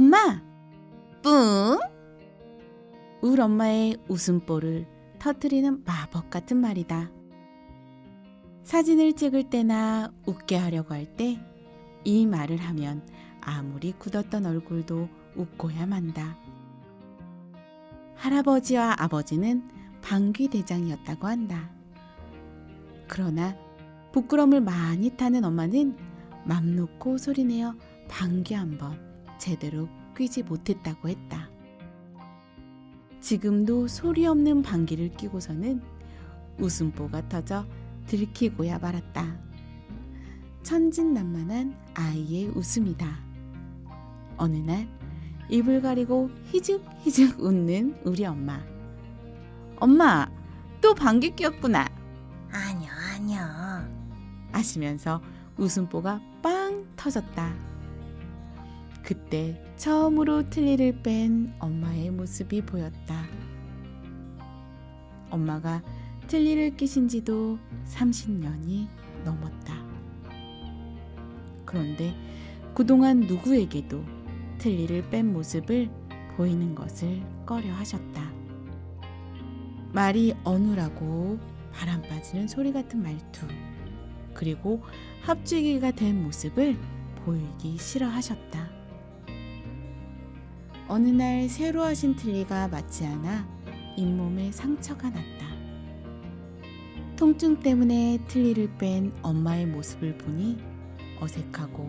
엄마! 뿡! 울 엄마의 웃음보를 터트리는 마법 같은 말이다. 사진을 찍을 때나 웃게 하려고 할 때 이 말을 하면 아무리 굳었던 얼굴도 웃고야 만다. 할아버지와 아버지는 방귀대장이었다고 한다. 그러나 부끄럼을 많이 타는 엄마는 맘 놓고 소리내어 방귀 한번 제대로 뀌지 못했다고 했다. 지금도 소리 없는 방귀를 뀌고서는 웃음보가 터져 들키고야 말았다. 천진난만한 아이의 웃음이다. 어느 날 입을 가리고 희죽희죽 웃는 우리 엄마. 엄마, 또 방귀 뀌었구나. 아니요, 아니요. 하시면서 웃음보가 빵 터졌다. 그때 처음으로 틀니를 뺀 엄마의 모습이 보였다. 엄마가 틀니를 끼신 지도 30년이 넘었다. 그런데 그동안 누구에게도 틀니를 뺀 모습을 보이는 것을 꺼려 하셨다. 말이 어눌하고 바람 빠지는 소리 같은 말투, 그리고 합주기가 된 모습을 보이기 싫어하셨다. 어느 날 새로 하신 틀니가 맞지 않아 잇몸에 상처가 났다. 통증 때문에 틀니를 뺀 엄마의 모습을 보니 어색하고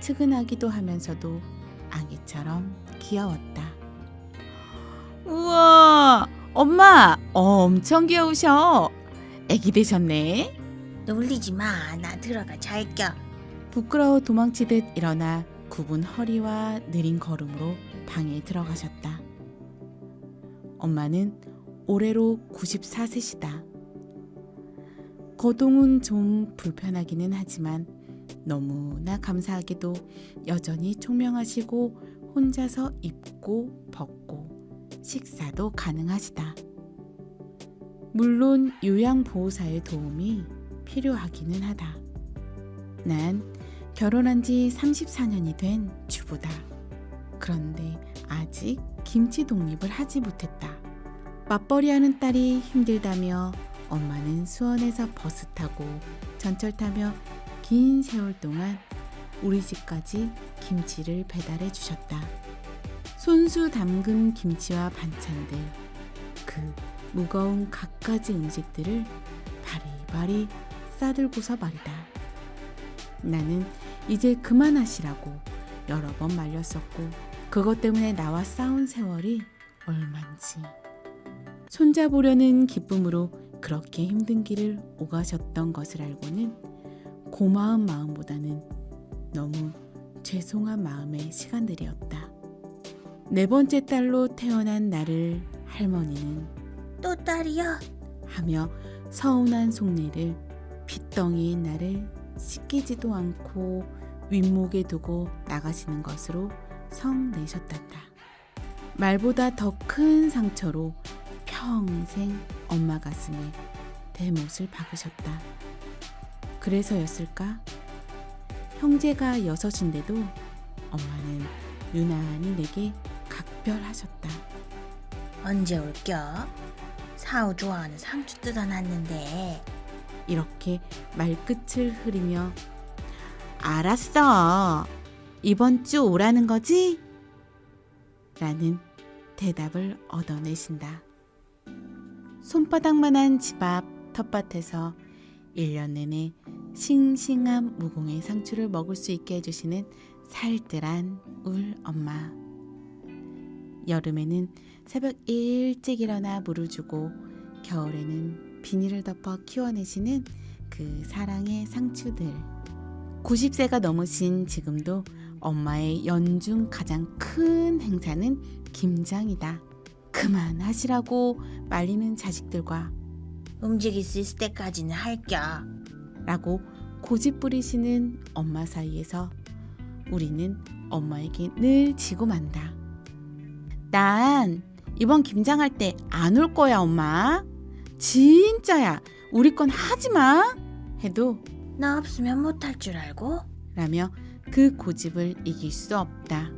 측은하기도 하면서도 아기처럼 귀여웠다. 우와, 엄마 엄청 귀여우셔. 애기 되셨네. 놀리지 마. 나 들어가 잘겨. 부끄러워 도망치듯 일어나 굽은 허리와 느린 걸음으로 방에 들어가셨다. 엄마는 올해로 94세시다. 거동은 좀 불편하기는 하지만 너무나 감사하게도 여전히 총명하시고 혼자서 입고 벗고 식사도 가능하시다. 물론 요양보호사의 도움이 필요하기는 하다. 난 결혼한 지 34년이 된 주부다. 그런데 아직 김치 독립을 하지 못했다. 맞벌이 하는 딸이 힘들다며 엄마는 수원에서 버스 타고 전철 타며 긴 세월 동안 우리 집까지 김치를 배달해 주셨다. 손수 담근 김치와 반찬들, 그 무거운 갖가지 음식들을 바리바리 싸들고서 말이다. 나는 이제 그만하시라고 여러 번 말렸었고 그것 때문에 나와 싸운 세월이 얼만지 손잡으려는 기쁨으로 그렇게 힘든 길을 오가셨던 것을 알고는 고마운 마음보다는 너무 죄송한 마음의 시간들이었다. 네 번째 딸로 태어난 나를 할머니는 또 딸이야. 하며 서운한 속내를 핏덩이인 나를 씻기지도 않고 윗목에 두고 나가시는 것으로 성내셨단다. 말보다 더 큰 상처로 평생 엄마 가슴에 대못을 박으셨다. 그래서였을까? 형제가 여섯인데도 엄마는 유난히 내게 각별하셨다. 언제 올겨? 사우 좋아하는 상추 뜯어놨는데. 이렇게 말끝을 흐리며 알았어. 이번 주 오라는 거지? 라는 대답을 얻어내신다. 손바닥만한 집 앞 텃밭에서 1년 내내 싱싱한 무공의 상추를 먹을 수 있게 해주시는 살뜰한 울 엄마. 여름에는 새벽 일찍 일어나 물을 주고 겨울에는 비닐을 덮어 키워내시는 그 사랑의 상추들. 90세가 넘으신 지금도 엄마의 연중 가장 큰 행사는 김장이다. 그만하시라고 말리는 자식들과 움직일 수 있을 때까지는 할겨. 라고 고집 부리시는 엄마 사이에서 우리는 엄마에게 늘 지고 만다. 난 이번 김장할 때 안 올 거야, 엄마. 진짜야. 우리 건 하지 마. 해도 나 없으면 못할 줄 알고? 라며 그 고집을 이길 수 없다.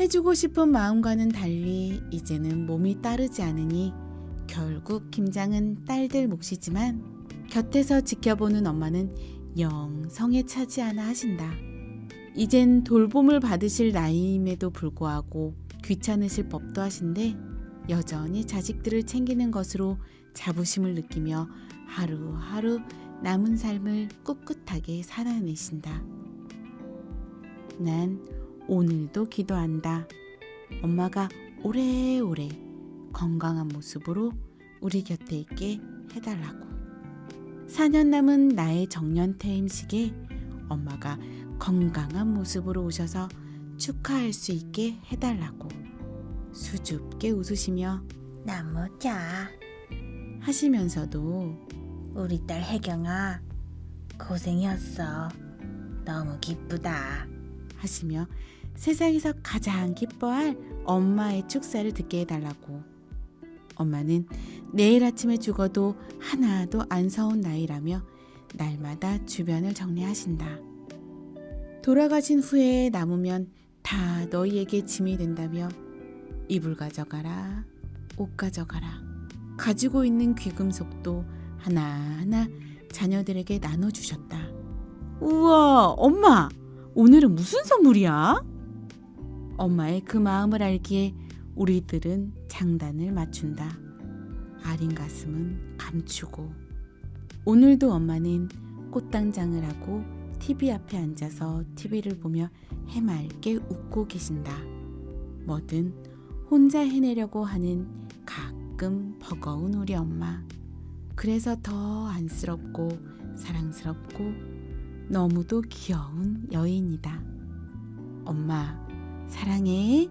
해주고 싶은 마음과는 달리 이제는 몸이 따르지 않으니 결국 김장은 딸들 몫이지만 곁에서 지켜보는 엄마는 영 성에 차지 않아 하신다. 이젠 돌봄을 받으실 나이임에도 불구하고 귀찮으실 법도 하신데 여전히 자식들을 챙기는 것으로 자부심을 느끼며 하루하루 남은 삶을 꿋꿋하게 살아내신다. 난 오늘도 기도한다. 엄마가 오래오래 건강한 모습으로 우리 곁에 있게 해달라고. 4년 남은 나의 정년퇴임식에 엄마가 건강한 모습으로 오셔서 축하할 수 있게 해달라고. 수줍게 웃으시며 나무 자 하시면서도 우리 딸 혜경아 고생이었어 너무 기쁘다 하시며 세상에서 가장 기뻐할 엄마의 축사를 듣게 해달라고. 엄마는 내일 아침에 죽어도 하나도 안 서운 나이라며 날마다 주변을 정리하신다. 돌아가신 후에 남으면 다 너희에게 짐이 된다며 이불 가져가라, 옷 가져가라. 가지고 있는 귀금속도 하나하나 자녀들에게 나눠주셨다. 우와, 엄마! 오늘은 무슨 선물이야? 엄마의 그 마음을 알기에 우리들은 장단을 맞춘다. 아린 가슴은 감추고 오늘도 엄마는 꽃당장을 하고 TV 앞에 앉아서 TV를 보며 해맑게 웃고 계신다. 뭐든 혼자 해내려고 하는 가끔 버거운 우리 엄마. 그래서 더 안쓰럽고 사랑스럽고 너무도 귀여운 여인이다. 엄마, 사랑해.